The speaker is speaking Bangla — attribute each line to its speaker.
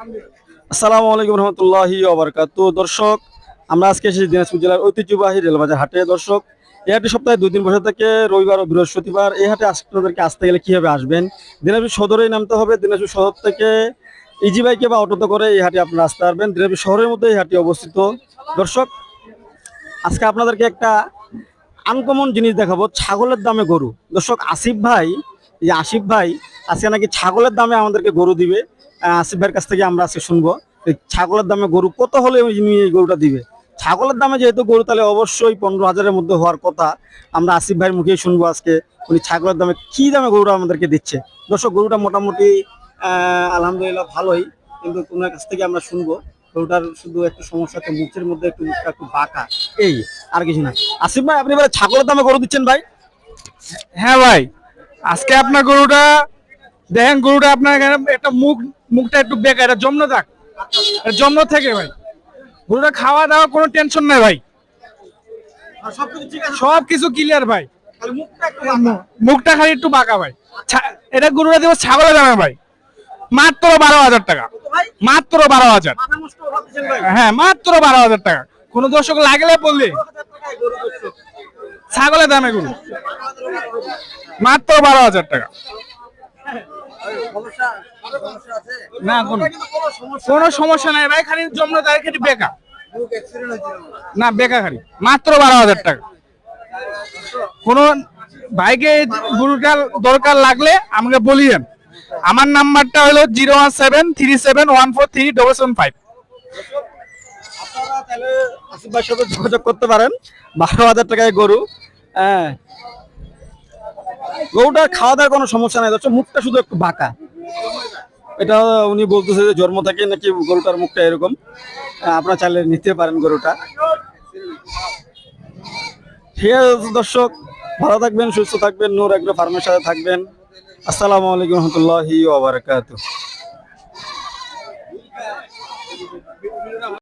Speaker 1: আসসালামু আলাইকুম রহমতুল্লাহি ওবরকাত দর্শক, আমরা আজকে এসেছি দিনাজপুর জেলার ঐতিহ্যবাহী রেলবাজার হাটে। দর্শক, এই হাটে সপ্তাহে দুই দিন বসে থাকে রবিবার ও বৃহস্পতিবার এই হাটে আপনাদেরকে আসতে গেলে কীভাবে আসবেন? দিনাজপুর সদরেই নামতে হবে। দিনাজপুর সদর থেকে ইজি বাইকে বা অটোতে করে এই হাটে আপনারা আসতে পারবেন। দিনাজপুর শহরের মধ্যে এই হাটটি অবস্থিত। দর্শক, আজকে আপনাদেরকে একটা আনকমন জিনিস দেখাবো। ছাগলের দামে গরু। দর্শক, আসিফ ভাই, এই আসিফ ভাই আজকে নাকি ছাগলের দামে আমাদেরকে গরু দিবে। আসিফ ভাইয়ের কাছ থেকে আমরা আজকে শুনব ছাগলের দামে গরু কত হলে এই গরুটা দিবে? ছাগলের দামে যেহেতু গরু, তাহলে অবশ্যই পনেরো হাজারের মধ্যে হওয়ার কথা। আমরা আসিফ ভাইয়ের মুখেই শুনব আজকে উনি ছাগলের দামে কি দামে গরুটা আমাদেরকে দিচ্ছে। দর্শক, গরুটা মোটামুটি আলহামদুলিল্লাহ ভালোই, কিন্তু তোমার কাছ থেকে আমরা শুনব। গরুটার শুধু একটু সমস্যা তো মুখের মধ্যে একটু মুখটা একটু বাঁকা। এই, আর কিছু না। আসিফ ভাই, আপনি এবারে ছাগলের দামে গরু দিচ্ছেন ভাই?
Speaker 2: হ্যাঁ ভাই, আজকে আপনার গরুটা, দেখেন গরুটা আপনার একটা মুখ মুখটা একটু বেকার এটা জন্ম থাক। জন্ম থেকে ভাই। গরুটা খাওয়া দাওয়া কোনো টেনশন নাই ভাই।
Speaker 1: সবকিছু
Speaker 2: সব কিছু ক্লিয়ার ভাই।
Speaker 1: মুখটা
Speaker 2: খালি একটু বাঁকা ভাই। এটা গরুটা দেবো ছাগলের দামে ভাই। মাত্র বারো হাজার টাকা। মাত্র বারো হাজার। হ্যাঁ মাত্র বারো হাজার টাকা। কোনো দর্শক লাগলে বললে। ছাগলের দামে গরু। মাত্র বারো হাজার টাকা। না, কোনো
Speaker 1: সমস্যা
Speaker 2: নাই ভাই, খালি জমলো তাই খালি না বেকা খালি, মাত্র বারো হাজার টাকা। কোনো বাইকে গরুটার দরকার লাগলে আমাকে বলিয়েন। আমার নাম্বারটা হলো zero one seven three seven one four three double seven five.
Speaker 1: আপনারা তাহলে ভাইয়ের সাথে যোগাযোগ করতে পারেন। বারো হাজার টাকায় গরু। হ্যাঁ। গরুটা খাওয়া দাওয়ার কোনো সমস্যা নাই ধরছো মুখটা শুধু একটু বাঁকা। এটা উনি বলতেছে যে জন্ম থাকে নাকি গরুটার মুখটা এরকম। আপনারা চাইলে নিতে পারেন গরুটা। ঠিক আছে, দর্শক, ভালো থাকবেন, সুস্থ থাকবেন, নূর এগ্রো ফার্মের সাথে থাকবেন। আসসালামু আলাইকুম রহমতুল্লাহি